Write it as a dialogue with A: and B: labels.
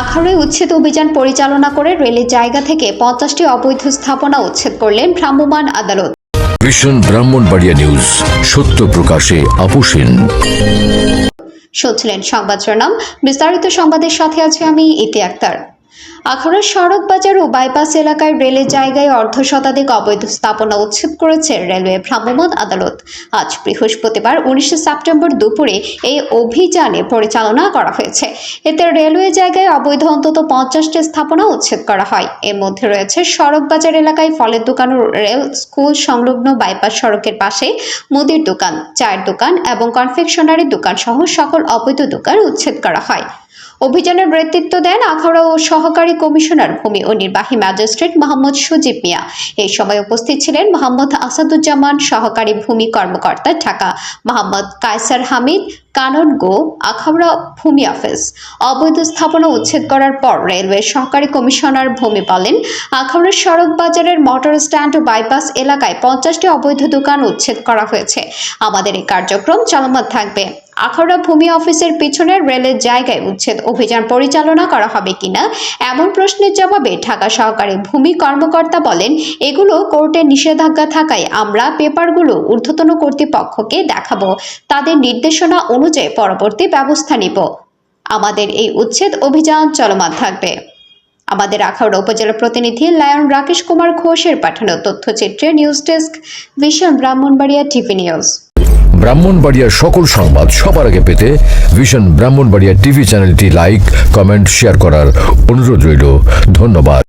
A: আখাউড়ায় উচ্ছেদ অভিযান পরিচালনা করে রেলের জায়গা থেকে পঞ্চাশটি অবৈধ স্থাপনা উচ্ছেদ করলেন ভ্রাম্যমাণ আদালত।
B: ভীষণ ব্রাহ্মণবাড়িয়া নিউজ সত্য প্রকাশে আপোষেন
A: শুনছিলেন সংবাদ শিরোনাম। বিস্তারিত সংবাদের সাথে আছে আমি ইতি আক্তার। আখাউড়ার সড়ক বাজার ও বাইপাস এলাকায় রেলের জায়গায় অর্ধ শতাধিক অবৈধ স্থাপনা উচ্ছেদ করেছে রেলওয়ে ভ্রাম্যমাণ আদালত। আজ বৃহস্পতিবার, উনিশে সেপ্টেম্বর দুপুরে এই অভিযানে পরিচালনা করা হয়েছে। এতে রেলওয়ে জায়গায় অবৈধ অন্তত পঞ্চাশটি স্থাপনা উচ্ছেদ করা হয়। এর মধ্যে রয়েছে সড়ক বাজার এলাকায় ফলের দোকান ও রেল, স্কুল, সংলগ্ন বাইপাস সড়কের পাশে মুদির দোকান, চায়ের দোকান এবং কনফেকশনারি দোকান সহ সকল অবৈধ দোকান উচ্ছেদ করা হয়। অভিযানের নেতৃত্ব দেন আখাউড়া ও সহকারী কমিশনার, ভূমি ও নির্বাহী ম্যাজিস্ট্রেট মোহাম্মদ সুজিব মিয়া। এই সময় উপস্থিত ছিলেন মোহাম্মদ আসাদুজ্জামান, সহকারী ভূমি কর্মকর্তা ঢাকা, মোহাম্মদ কায়সার হামিদ, কানন গো, আখাউড়া ভূমি অফিস। অবৈধ স্থাপনা উচ্ছেদ করার পর রেলওয়ে সহকারী কমিশনার ভূমি বলেন আখাউড়া সড়ক বাজারের মোটর স্ট্যান্ড ও বাইপাস এলাকায় পঞ্চাশটি অবৈধ দোকান উচ্ছেদ করা হয়েছে। আমাদের এই কার্যক্রম চলমান থাকবে। আখাউড়া ভূমি অফিসের পিছনের রেলের জায়গায় উচ্ছেদ অভিযান পরিচালনা করা হবে কিনা? এমন প্রশ্নের জবাবে ঢাকা সহকারী ভূমি কর্মকর্তা বলেন, এগুলো কোর্টের নিষেধাজ্ঞা থাকায় আমরা পেপারগুলো ঊর্ধ্বতন কর্তৃপক্ষকে দেখাবো। তাদের নির্দেশনা অনুযায়ী পরবর্তী ব্যবস্থা নিব। আমাদের এই উচ্ছেদ অভিযান চলমান থাকবে। আমাদের আখাউড়া উপজেলা প্রতিনিধি লায়ন রাকেশ কুমার ঘোষের পাঠানো তথ্যচিত্রে news desk vision Brahmanbaria TV news.
B: ব্রাহ্মণবাড়িয়ার সকল সংবাদ সবার আগে পেতে ভীষণ ব্রাহ্মণবাড়িয়া টিভি চ্যানেলটি লাইক, কমেন্ট, শেয়ার করার অনুরোধ রইল। ধন্যবাদ।